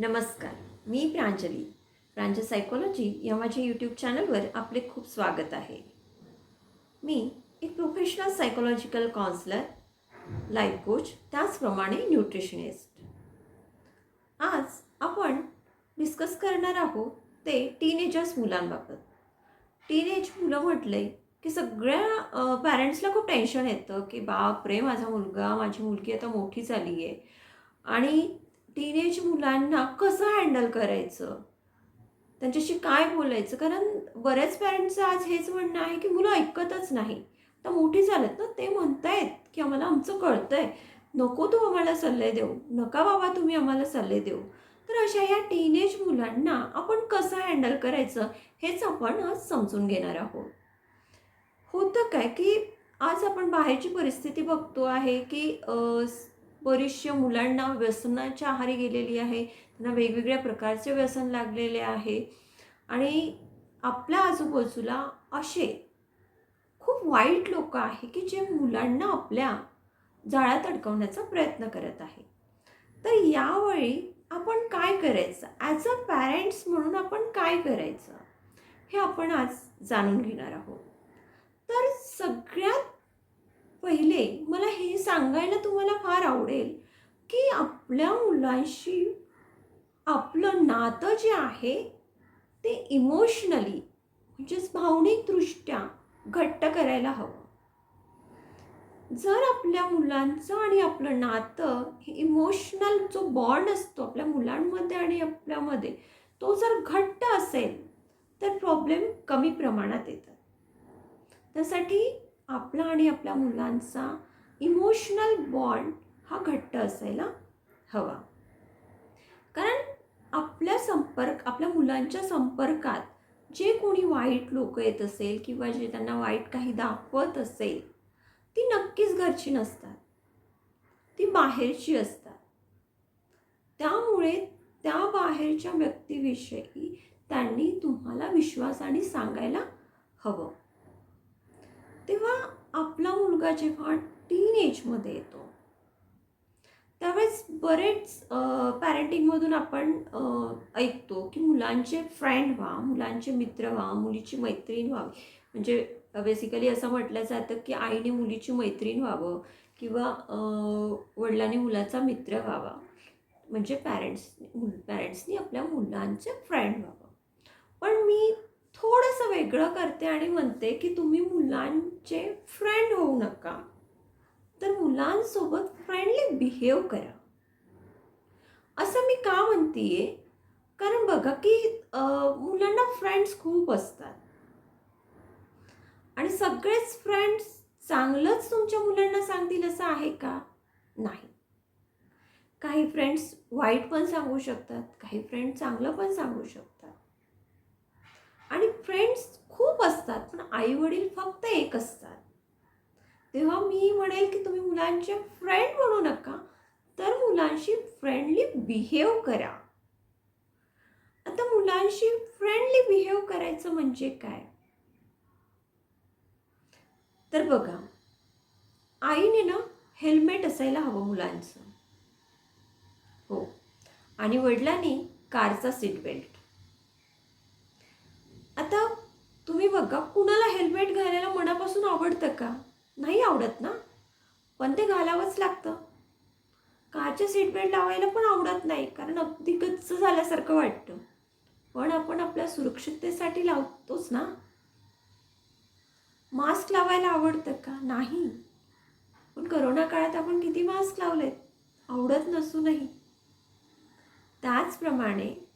नमस्कार मी प्रांजली. प्रांजल सायकोलॉजी या माझ्या यूट्यूब चॅनलवर आपले खूप स्वागत आहे. मी एक professional psychological counsellor life coach त्याचप्रमाणे न्यूट्रिशनिस्ट आज आपण डिस्कस करणार आहोत ते टीनेजर्स मुलांबाबत. टीनेज मुलं म्हटले की सगळ्या पॅरेंट्सला खूप टेन्शन येतं की बापरे माझा मुलगा माझी मुलगी आता मोठी झाली आहे आणि टीनेज मुलांना कसं हँडल करायचं? त्यांच्याशी काय बोलायचं? कारण बऱ्याच पॅरेंट्सचं आज हेच म्हणणं आहे की मुलं ऐकतच नाही. आता मोठी झालेत ना ते म्हणतायत की आम्हाला आमचं कळतंय. नको तू आम्हाला सल्ले देऊ. नका बाबा तुम्ही आम्हाला सल्ले देऊ. तर अशा या टीनेज मुलांना आपण कसं हँडल करायचं हेच आपण आज समजून घेणार आहोत. होतं काय की आज आपण बाहेरची परिस्थिती बघतो आहे की बरीचशा मुलांना व्यसनाच्या आहारी गेलेली आहे. त्यांना वेगवेगळ्या प्रकारचे व्यसन लागलेले आहे. आणि आपल्या आजूबाजूला असे खूप वाईट लोक आहे की जे मुलांना आपल्या जाळ्यात अडकवण्याचा प्रयत्न करत आहे. तर यावेळी आपण काय करायचं? ॲज अ पॅरेंट्स म्हणून आपण काय करायचं? हे आपण आज जाणून घेणार आहोत. तर सगळ्यात पहिले मला हे सांगायला तुम्हाला फार आवडेल की आपल्या मुलांशी आपलं नातं जे आहे ते इमोशनली म्हणजेच भावनिकदृष्ट्या घट्ट करायला हवं. जर आपल्या मुलांचं आणि आपलं नातं हे इमोशनल जो बॉन्ड असतो आपल्या मुलांमध्ये आणि आपल्यामध्ये तो जर घट्ट असेल तर प्रॉब्लेम कमी प्रमाणात येतात. त्यासाठी आपला आणि आपल्या मुलांचा इमोशनल बॉन्ड हा घट्ट असायला हवा. कारण आपल्या संपर्क आपल्या मुलांच्या संपर्कात जे कोणी वाईट लोक येत असेल किंवा जे त्यांना वाईट काही दाखवत असेल ती नक्कीच घरची नसतात. ती बाहेरची असतात. त्यामुळे त्या बाहेरच्या व्यक्तीविषयी त्यांनी तुम्हाला विश्वासाने सांगायला हवं. तेव्हा आपला मुलगा जेव्हा टीन एजमध्ये येतो त्यावेळेस बरेच पॅरेंटिंगमधून आपण ऐकतो की मुलांचे फ्रेंड व्हा मुलांचे मित्र व्हा मुलीची मैत्रीण व्हावी. म्हणजे बेसिकली असं म्हटलं जातं की आईने मुलीची मैत्रीण व्हावं किंवा वडिलांनी मुलाचा मित्र व्हावा. म्हणजे पॅरेंट्स पॅरेंट्सनी आपल्या मुलांचे फ्रेंड व्हावं. पण मी थोडंसं वेगळं करते आणि म्हणते की तुम्ही मुलांचे फ्रेंड होऊ नका. तर मुलांसोबत फ्रेंडली बिहेव करा. असं मी का म्हणतीये? कारण बघा की मुलांना फ्रेंड्स खूप असतात. आणि सगळेच फ्रेंड्स चांगलंच तुमच्या मुलांना सांगतील असं आहे का? नाही. काही फ्रेंड्स वाईट पण सांगू शकतात काही फ्रेंड चांगलं पण सांगू शकतात. आणि फ्रेंड्स खूप असतात पण आई वडील फक्त एक असतात. तेव्हा मी म्हणेल की तुम्ही मुलांचे फ्रेंड म्हणू नका तर मुलांशी फ्रेंडली बिहेव करा. आता मुलांशी फ्रेंडली बिहेव करायचं म्हणजे काय? तर बघा आईने ना हेल्मेट असायला हवं मुलांचं. हो. आणि वडिलांनी कारचा सीट बेल्ट आता तुम्ही बघा कुणाला हेल्मेट घालायला मनापासून आवडतं का? नाही आवडत ना? पण ते घालावंच लागतं. कारचे सीट बेल्ट लावायला पण आवडत नाही कारण अगदी गच्च झाल्यासारखं वाटतं. पण आपण आपल्या सुरक्षिततेसाठी लावतोच ना? मास्क लावायला आवडतं का? नाही. पण करोना काळात आपण किती मास्क लावलेत? आवडत नसूनही. त्याचप्रमाणे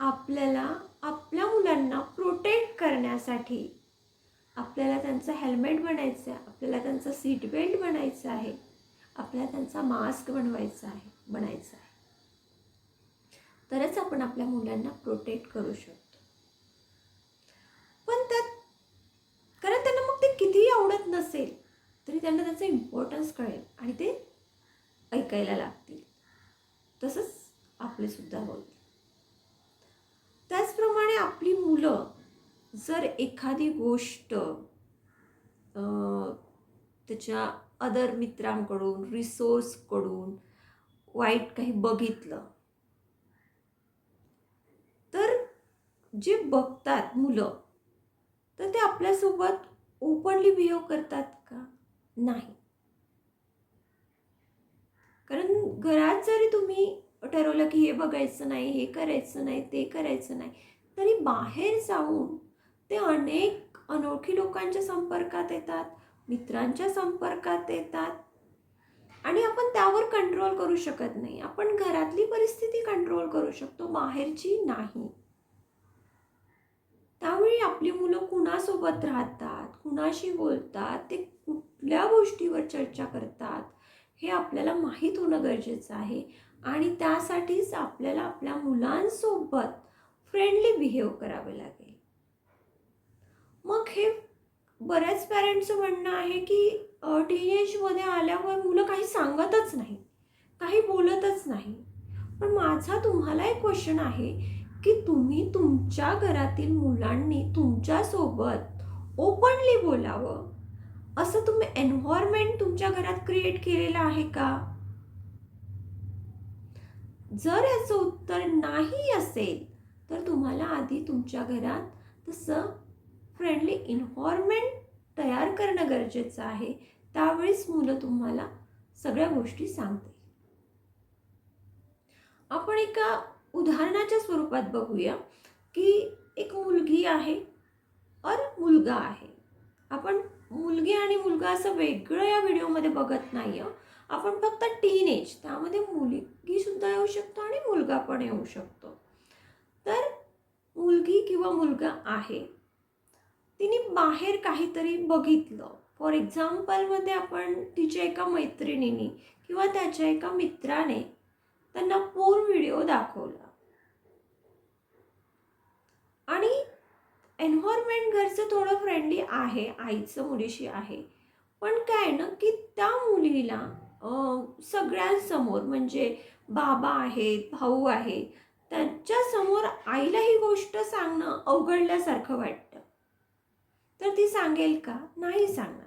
आपल्याला आपल्या मुलांना प्रोटेक्ट करण्यासाठी. आपल्याला त्यांचं हेल्मेट बनायचं आहे आपल्याला त्यांचं सीट बेल्ट बनायचं आहे आपल्याला त्यांचा मास्क बनवायचा आहे बनायचा आहे. तरच आपण आपल्या मुलांना प्रोटेक्ट करू शकतो. पण त्यात कारण त्यांना मग ते कितीही आवडत नसेल तरी त्यांना त्याचं इम्पॉर्टन्स कळेल आणि ते ऐकायला लागतील. तसंच आपले सुद्धा होईल. त्याचप्रमाणे आपली मुलं जर एखादी गोष्ट त्याच्या अदर मित्रांकडून रिसोर्सकडून वाईट काही बघितलं तर जे बघतात मुलं तर ते आपल्यासोबत ओपनली बिहेव करतात का? नाही. कारण घरात जरी तुम्ही ठरवलं की हे बघायचं नाही हे करायचं नाही ते करायचं नाही. तरी बाहेर जाऊन ते अनेक अनोळखी लोकांच्या संपर्कात येतात मित्रांच्या संपर्कात येतात. आणि आपण त्यावर कंट्रोल करू शकत नाही. आपण घरातली परिस्थिती कंट्रोल करू शकतो बाहेरची नाही. त्यावेळी आपली मुलं कुणासोबत राहतात कुणाशी बोलतात ते कुठल्या गोष्टीवर चर्चा करतात हे आपल्याला माहीत होणं गरजेचं आहे. आणि त्यासाठीच आपल्याला आपल्या मुलांसोबत फ्रेंडली बिहेव करावे लागेल. मग हे बऱ्याच पॅरेंट्सचं म्हणणं आहे की टीनेजमध्ये आल्यावर मुलं काही सांगतच नाही काही बोलतच नाही. पण माझा तुम्हाला एक क्वेश्चन आहे की तुम्ही तुमच्या घरातील मुलांनी तुमच्यासोबत ओपनली बोलावं? असं तुम्ही एन्व्हायरमेंट तुमच्या घरात क्रिएट केलेलं आहे का? जर याचं उत्तर नाही असेल तर तुम्हाला आधी तुमच्या घरात तसं फ्रेंडली इन्व्हॉर्मेंट तयार करणं गरजेचं आहे. त्यावेळेस मुलं तुम्हाला सगळ्या गोष्टी सांगते आपण एका उदाहरणाच्या स्वरूपात बघूया की एक मुलगी आहे और मुलगा आहे. आपण मुलगी आणि मुलगा असं वेगळं या व्हिडिओमध्ये बघत नाही आपण फक्त टीन एज त्यामध्ये मुलगीसुद्धा येऊ शकतो आणि मुलगा पण येऊ शकतो. तर मुलगी किंवा मुलगा आहे तिने बाहेर काहीतरी बघितलं. फॉर एक्झाम्पलमध्ये आपण तिच्या एका मैत्रिणीने किंवा त्याच्या एका मित्राने त्यांना पोर व्हिडिओ दाखवला. आणि एन्व्हायरमेंट घरचं थोडं फ्रेंडली आहे आईचं मुलीशी आहे. पण काय ना की त्या मुलीला सगळ्यांसमोर म्हणजे बाबा आहेत भाऊ आहे त्यांच्यासमोर आईला ही गोष्ट सांगणं अवघडल्यासारखं वाटतं. तर ती सांगेल का? नाही सांगणार.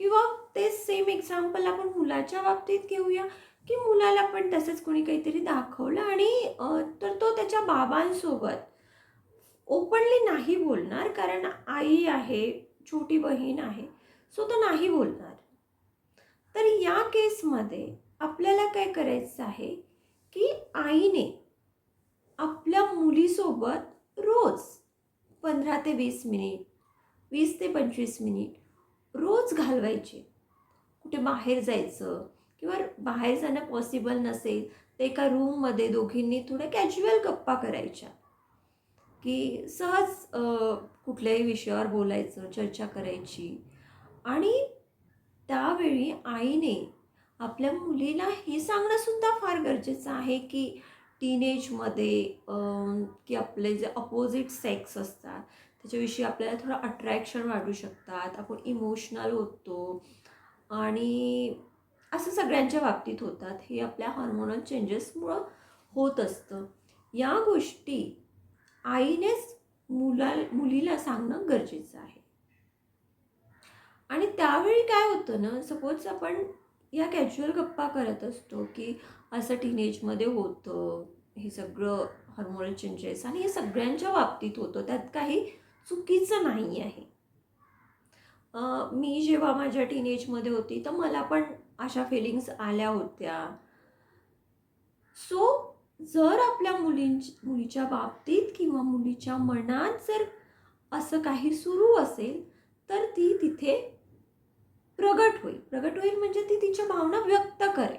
किंवा ते सेम एक्झाम्पल आपण मुलाच्या बाबतीत घेऊया की मुलाला पण तसंच कोणी काहीतरी दाखवलं आणि तर तो त्याच्या बाबांसोबत ओपनली नाही बोलणार कारण आई आहे छोटी बहीण आहे सो तो नाही बोलणार. तर या केसमध्ये आपल्याला काय करायचं आहे की आईने आपल्या मुलीसोबत रोज पंधरा ते वीस मिनिट वीस ते पंचवीस मिनिट रोज घालवायचे. कुठे बाहेर जायचं किंवा बाहेर जाणं पॉसिबल नसेल तर एका रूममध्ये दोघींनी थोड्या कॅज्युअल गप्पा करायच्या. की सहज कुठल्याही विषयावर बोलायचं चर्चा करायची. आणि त्यावेळी आईने आपल्या मुलीला हे सांगणंसुद्धा फार गरजेचं आहे की टीनेजमध्ये की आपले जे अपोजिट सेक्स असतात त्याच्याविषयी आपल्याला थोडं अट्रॅक्शन वाटू शकतात आपण इमोशनल होतो आणि असं सगळ्यांच्या बाबतीत होतात. हे आपल्या हार्मोनल चेंजेसमुळं होत असतं. या गोष्टी आईनेच मुला मुलीला सांगणं गरजेचं आहे. आणि त्यावेळी काय होतं ना सपोज आपण या कॅज्युअल गप्पा करत असतो की असं टीनेजमध्ये होतं हे सगळं हॉर्मोनल चेंजेस आणि हे सगळ्यांच्या बाबतीत होतं त्यात काही चुकीचं नाही आहे. मी जेव्हा माझ्या टीनेजमध्ये होती तर मला पण अशा फिलिंग्स आल्या होत्या. सो जर आपल्या मुलींची मुलीच्या बाबतीत किंवा मुलीच्या मनात जर असं काही सुरू असेल तर ती तिथे प्रगट होईल. प्रगट होईल म्हणजे ती तिच्या भावना व्यक्त करेल.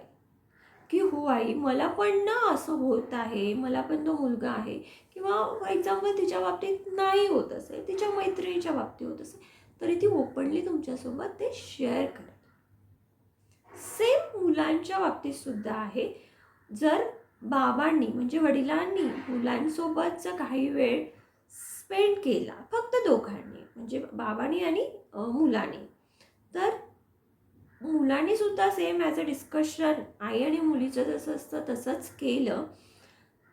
की हो आई मला पण ना असं होत आहे मला पण तो मुलगा आहे. किंवा एक्झाम्पल तिच्या बाबतीत नाही होत असेल तिच्या मैत्रिणीच्या बाबतीत होत असेल तरी ती ओपनली तुमच्यासोबत ते शेअर करेल. सेम मुलांच्या बाबतीत सुद्धा आहे. जर बाबांनी म्हणजे वडिलांनी मुलांसोबतचं काही वेळ स्पेंड केला फक्त दोघांनी म्हणजे बाबांनी आणि मुलांनी. मुलांनी सुद्धा सेम ॲज अ डिस्कशन आई आणि मुलीचं जसं असतं तसंच केलं.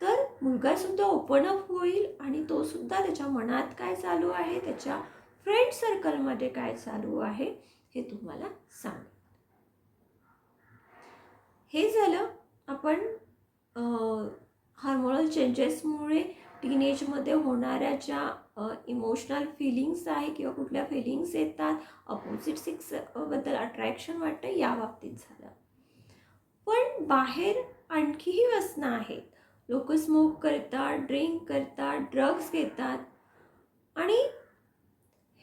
तर मुलगासुद्धा ओपन अप होईल आणि तो सुद्धा त्याच्या मनात काय चालू आहे त्याच्या फ्रेंड सर्कलमध्ये काय चालू आहे हे तुम्हाला सांग हे झालं आपण हार्मोनल चेंजेसमुळे टीनेजमध्ये होणाऱ्या ज्या इमोशनल फिलिंग्स आहे किंवा कुठल्या फिलिंग्स येतात अपोजिट सिक्सबद्दल अट्रॅक्शन वाटतं या बाबतीत झालं. पण बाहेर आणखीही व्यसनं आहेत. लोक स्मोक करतात ड्रिंक करतात ड्रग्स घेतात. आणि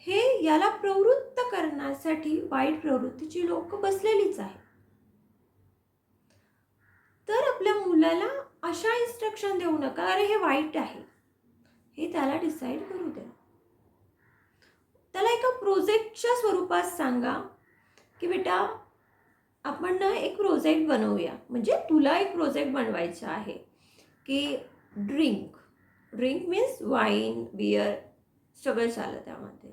हे याला प्रवृत्त करण्यासाठी वाईट प्रवृत्तीची लोक बसलेलीच आहेत. तर आपल्या मुलाला अशा इन्स्ट्रक्शन देऊ नका अरे हे वाईट आहे. हे त्याला डिसाईड करू द्या. त्याला एका प्रोजेक्टच्या स्वरूपात सांगा की बेटा आपण ना एक प्रोजेक्ट बनवूया. म्हणजे तुला एक प्रोजेक्ट बनवायचा आहे की drink drink means wine beer सगळं झालं त्यामध्ये.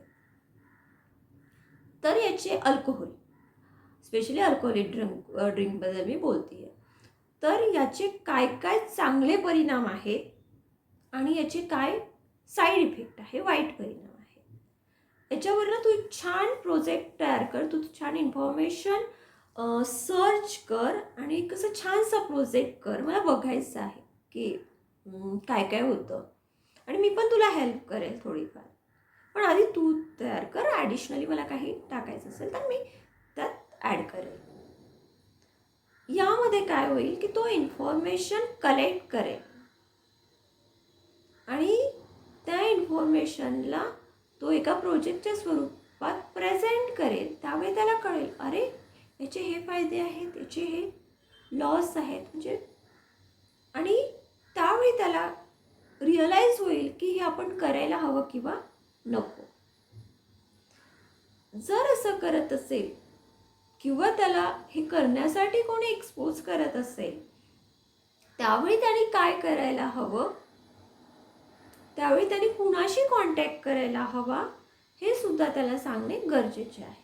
तर याचे अल्कोहोल स्पेशली अल्कोहोलिक ड्रिंक ड्रिंकबद्दल मी बोलते आहे तर याचे काय काय चांगले परिणाम आहेत आणि याचे काय साईड इफेक्ट आहे वाईट परिणाम आहे. याच्यावरनं तू एक छान प्रोजेक्ट तयार कर तू छान इन्फॉर्मेशन सर्च कर आणि एक असं छानसा प्रोजेक्ट कर. मला बघायचं आहे की काय काय होतं. आणि मी पण तुला हेल्प करेल थोडीफार. पण आधी तू तयार कर. ॲडिशनली मला काही टाकायचं असेल तर मी त्यात ॲड करेल. यामध्ये काय होईल की तो इन्फॉर्मेशन कलेक्ट करेल. आणि त्या इन्फॉर्मेशनला तो एका प्रोजेक्टच्या स्वरूपात प्रेझेंट करेल. त्यावेळी त्याला कळेल अरे याचे हे फायदे आहेत याचे हे लॉस आहेत. म्हणजे आणि त्यावेळी त्याला रिअलाईज होईल की हे आपण करायला हवं किंवा नको. जर असं करत असेल किंवा त्याला हे करण्यासाठी कोणी एक्सपोज करत असेल त्यावेळी त्याने काय करायला हवं? त्यावेळी त्याने कुणाशी कॉन्टॅक्ट करायला हवा हे सुद्धा त्याला सांगणे गरजेचे आहे.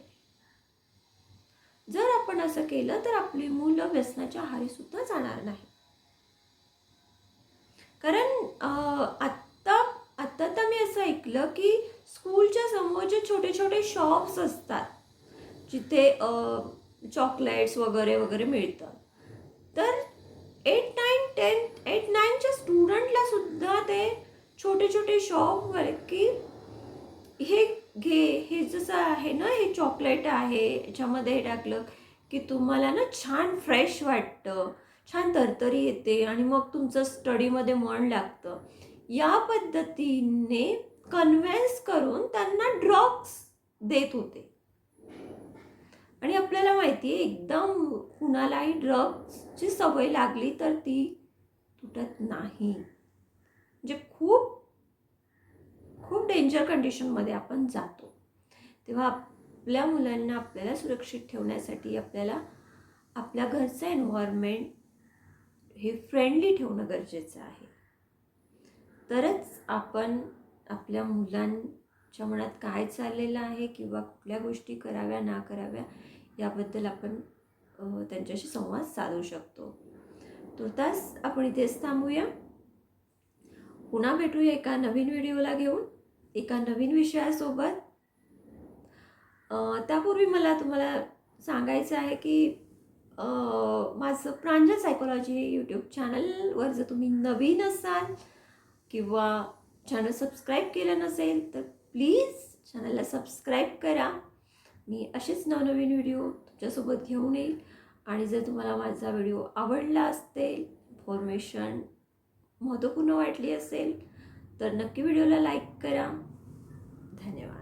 जर आपण असं केलं तर आपली मुलं व्यसनाच्या आहारी सुद्धा जाणार नाही. कारण आत्ता आत्ता तर मी असं ऐकलं की स्कूलच्या समोर जे छोटे छोटे शॉप्स असतात जिथे चॉकलेट्स वगैरे वगैरे मिळतात तर एट नाईन टेन एट नाईनच्या स्टुडंटला सुद्धा ते छोटे छोटे शॉप की हे घे हे जसं आहे ना हे चॉकलेट आहे याच्यामध्ये हे टाकलं की तुम्हाला ना छान फ्रेश वाटतं छान तरतरी येते आणि मग तुमचं स्टडीमध्ये मन लागतं. या पद्धतीने कन्व्हेन्स करून त्यांना ड्रग्स देत होते. आणि आपल्याला माहिती आहे एकदम कुणालाही ड्रग्सची सवय लागली तर ती तुटत नाही. जे खूप खूप डेंजर कंडिशनमध्ये आपण जातो. तेव्हा आपल्या मुलांना आपल्याला सुरक्षित ठेवण्यासाठी आपल्याला आपल्या घरचं एन्व्हायरमेंट हे फ्रेंडली ठेवणं गरजेचं आहे. तरच आपण आपल्या मुलांच्या मनात काय चाललेलं आहे किंवा कुठल्या गोष्टी कराव्या ना कराव्या याबद्दल आपण त्यांच्याशी संवाद साधू शकतो. तुर्तास आपण इथेच थांबूया. पुन्हा भेटूया एका नवीन व्हिडिओला घेऊन एका नवीन विषयासोबत. त्यापूर्वी मला तुम्हाला सांगायचं आहे की माझं प्रांजल सायकोलॉजी यूट्यूब चॅनलवर जर तुम्ही नवीन असाल किंवा चॅनल सबस्क्राईब केलं नसेल तर प्लीज चॅनलला सबस्क्राईब करा. मी असेच नवनवीन व्हिडिओ तुमच्यासोबत घेऊन येईल. आणि जर तुम्हाला माझा व्हिडिओ आवडला असेल इन्फॉर्मेशन महत्त्वपूर्ण वाटली असेल तर नक्की व्हिडिओला लाईक करा. धन्यवाद.